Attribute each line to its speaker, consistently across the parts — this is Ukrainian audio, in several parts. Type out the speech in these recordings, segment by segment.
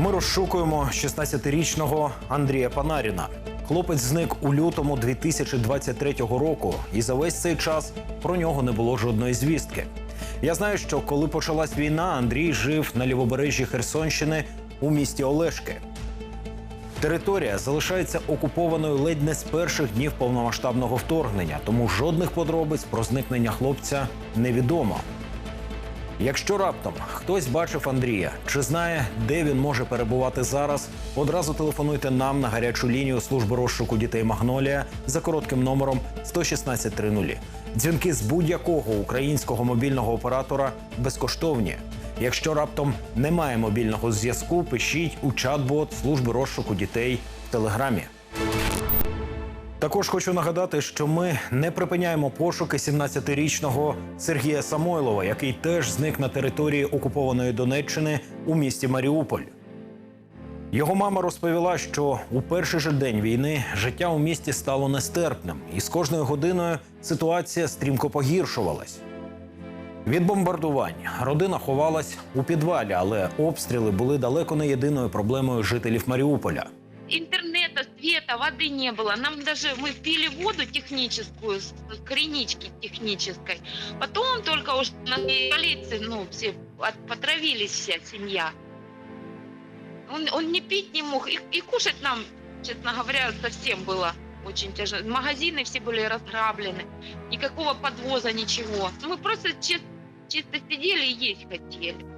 Speaker 1: Ми розшукуємо 16-річного Андрія Панаріна. Хлопець зник у лютому 2023 року, і за весь цей час про нього не було жодної звістки. Я знаю, що коли почалась війна, Андрій жив на лівобережжі Херсонщини у місті Олешки. Територія залишається окупованою ледь не з перших днів повномасштабного вторгнення, тому жодних подробиць про зникнення хлопця невідомо. Якщо раптом хтось бачив Андрія чи знає, де він може перебувати зараз, одразу телефонуйте нам на гарячу лінію служби розшуку дітей Магнолія за коротким номером 11630. Дзвінки з будь-якого українського мобільного оператора безкоштовні. Якщо раптом немає мобільного зв'язку, пишіть у чат-бот служби розшуку дітей в телеграмі. Також хочу нагадати, що ми не припиняємо пошуки 17-річного Сергія Самойлова, який теж зник на території окупованої Донеччини у місті Маріуполь. Його мама розповіла, що у перший же день війни життя у місті стало нестерпним, і з кожною годиною ситуація стрімко погіршувалась. Від бомбардувань родина ховалась у підвалі, але обстріли були далеко не єдиною проблемою жителів Маріуполя.
Speaker 2: интернета, света, воды не было. Нам даже мы пили воду техническую с кринички технической. Потом только уже на полиции, ну, все от- потравились вся семья. Он, он не пить не мог. И, и кушать нам, честно говоря, совсем было очень тяжело. Магазины все были разграблены. Никакого подвоза, ничего. Мы просто чис- чисто сидели и есть хотели.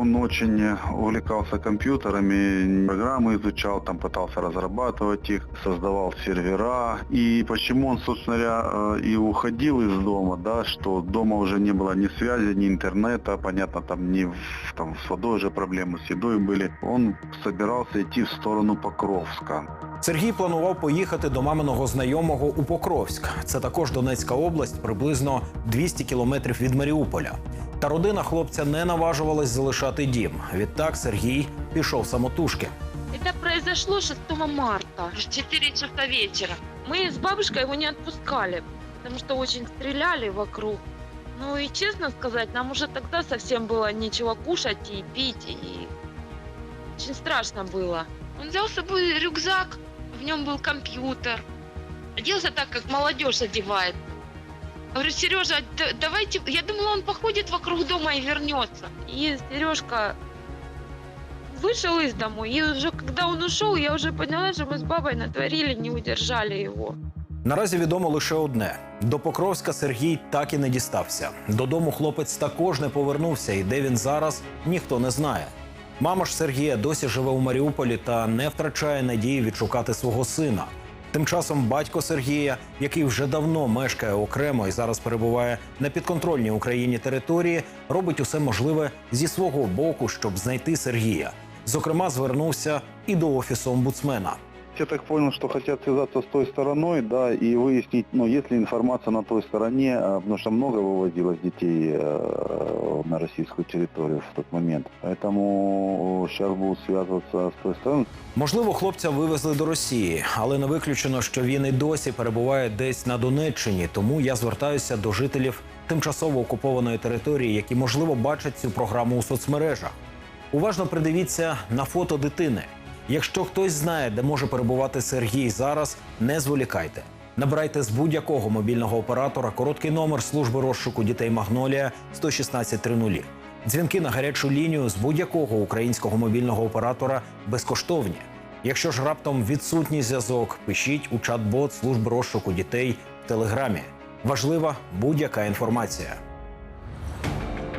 Speaker 3: Он очень увлекался компьютерами, программы изучал, там пытался разрабатывать их, создавал сервера. И почему он, собственно говоря, э, и уходил из дома, да, что дома уже не было ни связи, ни интернета, понятно, там ни в- там, с водой уже проблемы, с едой были. Он собирался идти в сторону Покровска.
Speaker 1: Сергій планував поїхати до маминого знайомого у Покровськ. Це також Донецька область, приблизно 200 кілометрів від Маріуполя. Та родина хлопця не наважувалась залишати дім. Відтак Сергій пішов самотужки.
Speaker 2: Это произошло 6 марта, в 4 часа вечера. Мы с бабушкой его не отпускали, потому что очень стреляли вокруг. Ну и честно сказать, нам уже тогда совсем было нечего кушать и пить, и очень страшно было. Он взял с собой рюкзак, в нем был компьютер. Оделся так, как молодежь одевает. Говорю, Сережа, давайте... Я думала, он походит вокруг дома и вернется. И Сережка вышел из дому, и уже когда он ушел, я уже поняла, что мы с бабой натворили, не удержали его.
Speaker 1: Наразі відомо лише одне: до Покровська Сергій так і не дістався. Додому хлопець також не повернувся, і де він зараз ніхто не знає. Мама ж Сергія досі живе у Маріуполі та не втрачає надії відшукати свого сина. Тим часом батько Сергія, який вже давно мешкає окремо і зараз перебуває на підконтрольній Україні території, робить усе можливе зі свого боку, щоб знайти Сергія. Зокрема, звернувся і до офісу омбудсмена.
Speaker 3: Я так понял, что хотят связаться с той стороной, да, и выяснить, ну, есть ли информация на той стороне, а, потому что много выводилось детей э, на российскую территорию в тот момент. Поэтому сейчас будут связываться с той стороной.
Speaker 1: Можливо, хлопця вивезли до Росії, але не виключено, що він і досі перебуває десь на Донеччині. Тому я звертаюся до жителів тимчасово окупованої території, які можливо бачать цю програму у соцмережах. Уважно придивіться на фото дитини. Якщо хтось знає, де може перебувати Сергій зараз, не зволікайте. Набирайте з будь-якого мобільного оператора короткий номер служби розшуку дітей Магнолія 11630. Дзвінки на гарячу лінію з будь-якого українського мобільного оператора безкоштовні. Якщо ж раптом відсутній зв'язок, пишіть у чат-бот служби розшуку дітей в телеграмі. Важлива будь-яка інформація.